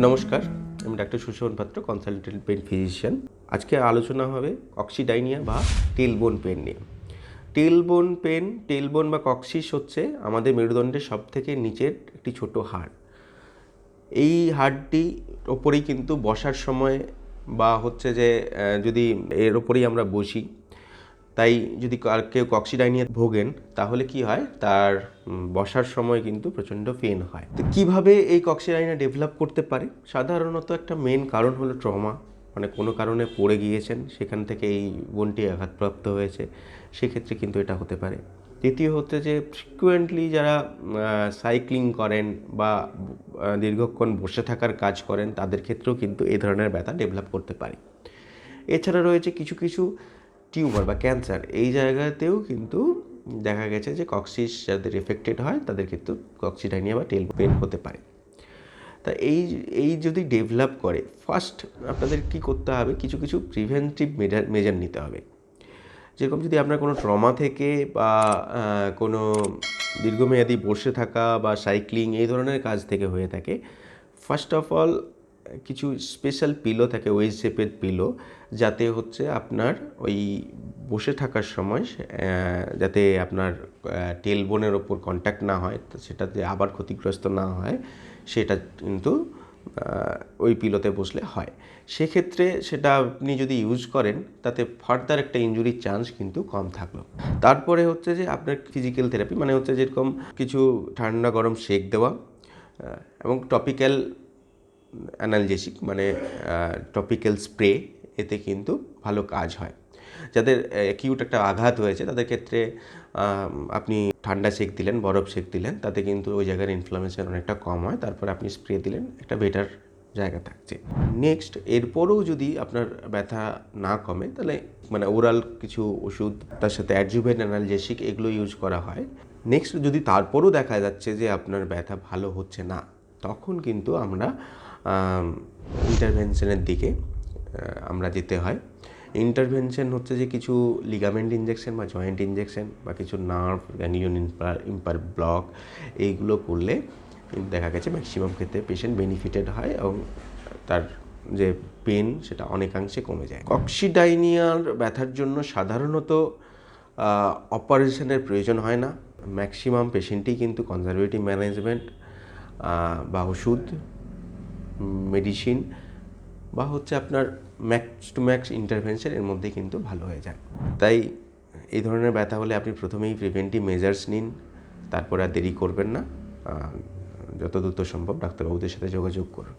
নমস্কার, আমি ডাক্তার সুশোভন পাত্র কনসালটেন্ট পেন ফিজিশিয়ান আজকে আলোচনা হবে অক্সিডাইনিয়া বা টেলবোন পেন নিয়ে। টেলবোন পেন, টেলবোন বা কক্সিস হচ্ছে আমাদের মেরুদণ্ডের সব থেকে নিচের একটি ছোট হাড়। এই হাড়টি ওপরেই কিন্তু বসার সময় বা হচ্ছে যে যদি এর ওপরেই আমরা বসি তাই যদি কেউ কক্সিডাইনিয়া ভোগেন, তাহলে কি হয়? তার বসার সময় কিন্তু প্রচণ্ড পেন হয়। তো কীভাবে এই কক্সিডাইনিয়া ডেভেলপ করতে পারে? সাধারণত একটা মেন কারণ হলো ট্রমা মানে কোনো কারণে পড়ে গিয়েছেন, সেখান থেকে এই বোনটি আঘাতপ্রাপ্ত হয়েছে, সেক্ষেত্রে কিন্তু এটা হতে পারে। দ্বিতীয় হচ্ছে যে ফ্রিকুয়েন্টলি যারা সাইক্লিং করেন বা দীর্ঘক্ষণ বসে থাকার কাজ করেন, তাদের ক্ষেত্রেও কিন্তু এই ধরনের ব্যথা ডেভেলপ করতে পারে। এছাড়া রয়েছে কিছু কিছু টিউমার বা ক্যান্সার এই জায়গাতেও কিন্তু দেখা গেছে যে কক্সিস যাদের এফেক্টেড হয়, তাদের কিন্তু কক্সিডাইনিয়া বা টেল পেন হতে পারে। তা এই এই যদি ডেভেলপ করে ফার্স্ট আপনাদের কি করতে হবে? কিছু কিছু প্রিভেন্টিভ মেজার নিতে হবে। যেরকম যদি আপনার কোনো ট্রমা থেকে বা কোনো দীর্ঘমেয়াদী বসে থাকা বা সাইক্লিং এই ধরনের কাজ থেকে হয়ে থাকে ফার্স্ট অফ অল কিছু স্পেশাল পিলো থাকে ওয়েজ শেপের পিলো যাতে হচ্ছে আপনার ওই বসে থাকার সময় যাতে আপনার টেলবোনের ওপর কন্ট্যাক্ট না হয় সেটাতে আবার ক্ষতিগ্রস্ত না হয়, সেটা কিন্তু ওই পিলোতে বসলে হয়। সেক্ষেত্রে সেটা আপনি যদি ইউজ করেন, তাতে ফার্দার একটা ইঞ্জুরির চান্স কিন্তু কম থাকল। তারপরে হচ্ছে যে আপনার ফিজিক্যাল থেরাপি মানে হচ্ছে যেরকম কিছু ঠান্ডা গরম সেক দেওয়া এবং টপিক্যাল অ্যানালজেসিক মানে টপিক্যাল স্প্রে এতে কিন্তু ভালো কাজ হয়। যাদের অ্যাকিউট একটা আঘাত হয়েছে, তাদের ক্ষেত্রে আপনি ঠান্ডা সেক দিলেন, বরফ সেক দিলেন, তাতে কিন্তু ওই জায়গার ইনফ্লামেশন অনেকটা কম হয়। তারপর আপনি স্প্রে দিলেন, একটা বেটার জায়গা থাকছে। নেক্সট এরপরেও যদি আপনার ব্যথা না কমে, তাহলে মানে ওরাল কিছু ওষুধ, তার সাথে অ্যাডজুভেন অ্যানালজেসিক এগুলো ইউজ করা হয়। নেক্সট যদি তারপরও দেখা যাচ্ছে যে আপনার ব্যথা ভালো হচ্ছে না, তখন কিন্তু আমরা ইন্টারভেনশনের দিকে আমরা যেতে হয়। ইন্টারভেনশন হচ্ছে যে কিছু লিগামেন্ট ইঞ্জেকশন বা জয়েন্ট ইঞ্জেকশন বা কিছু নার্ভ গ্যানিয়ন ইম্পার ইম্পার ব্লক এইগুলো করলে দেখা গেছে ম্যাক্সিমাম ক্ষেত্রে পেশেন্ট বেনিফিটেড হয় এবং তার যে পেন সেটা অনেকাংশে কমে যায়। কক্সিডাইনিয়ার ব্যথার জন্য সাধারণত অপারেশনের প্রয়োজন হয় না। ম্যাক্সিমাম পেশেন্টই কিন্তু কনজারভেটিভ ম্যানেজমেন্ট বা ওষুধ মেডিসিন বা হচ্ছে আপনার ম্যাক্স টু ম্যাক্স ইন্টারভেনশন এর মধ্যে কিন্তু ভালো হয়ে যায়। তাই এই ধরনের ব্যথা হলে আপনি প্রথমেই প্রিভেন্টিভ মেজার্স নিন, তারপর আর দেরি করবেন না। যত দ্রুত সম্ভব ডাক্তারবাবুদের সাথে যোগাযোগ করুন।